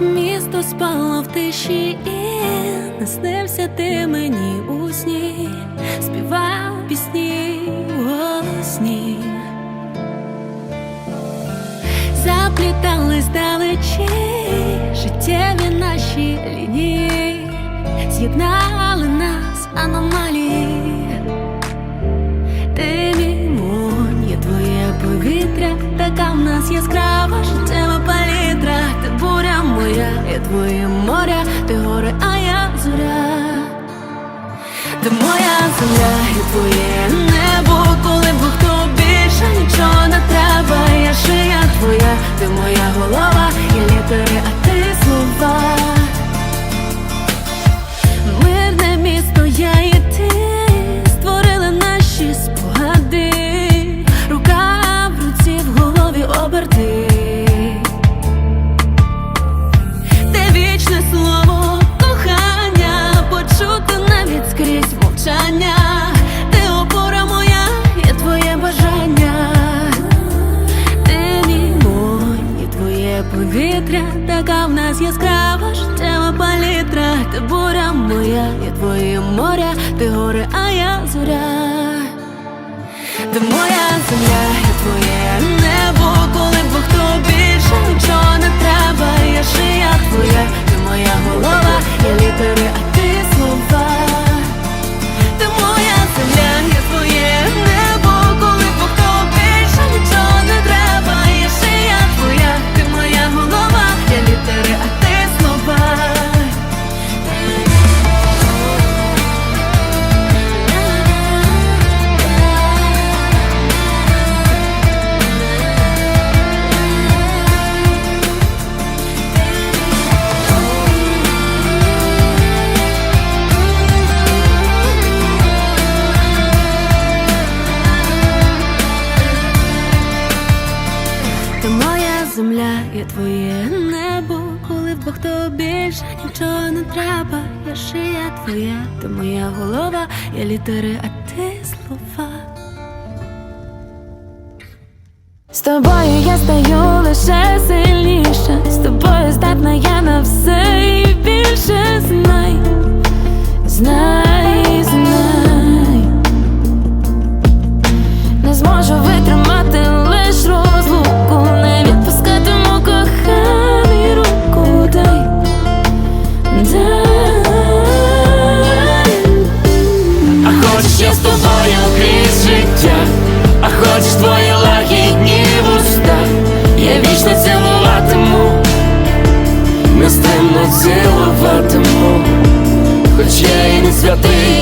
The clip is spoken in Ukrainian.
Місто спало в тиші і наснився ти мені у сні, співав пісні голосні, заплітались далечі, життєві наші лінії, з'єднали нас аномалії. Ти мій вогонь, є твоє повітря, така в нас яскрава буря твоє моря, ти горе, а я зоря. Ти моя земля і твоє небо, коли Бог то більше нічого не треба. Я шия твоя, ти моя голова, нас яскрава життєва палітра. Ти буря моя, є твоє моря, ти горе, а я зоря. Ти моя земля, я твоє небо, коли б хто більше нічого не треба. Я шия я твоє небо, коли в Бог то більше нічого не треба. Я шия твоя, ти моя голова, я літери, а ти слова. З тобою я стаю лише сильніше, з тобою здатна я святий,